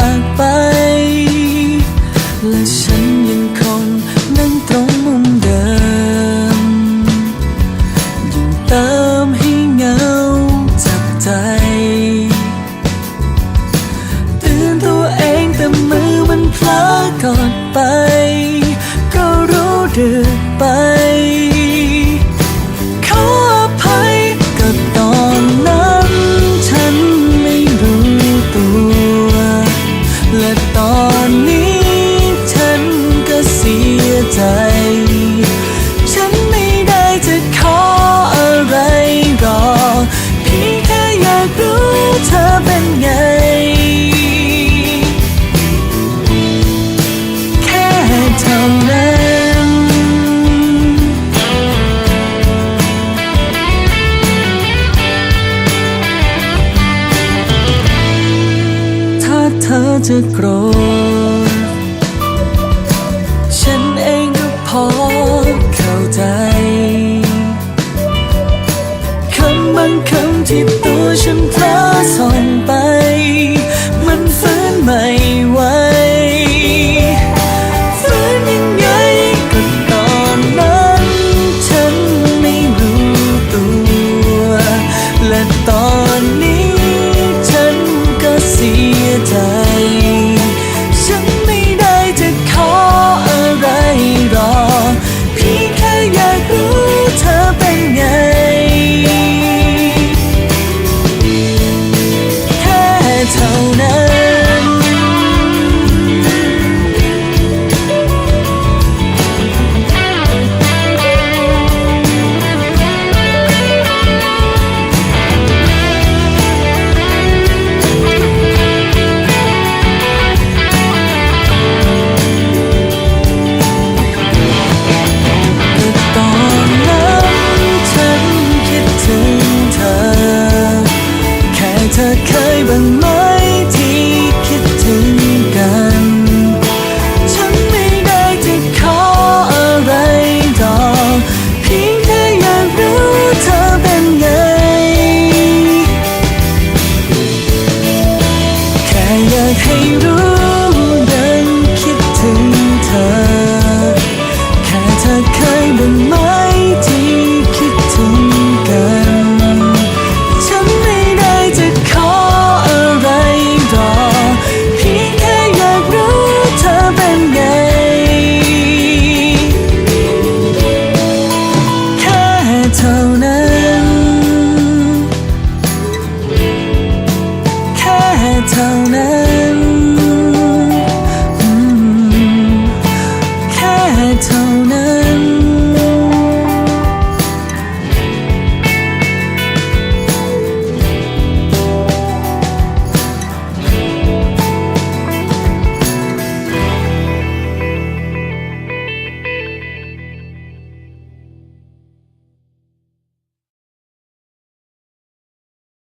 ากไป และฉันยังคงนั่งตรงมุมเดิมยังตามให้เงาจับใจตื่นตัวเองแต่มือมันพลากอดไป ก็รู้เดึกไป ธอจะโกรธ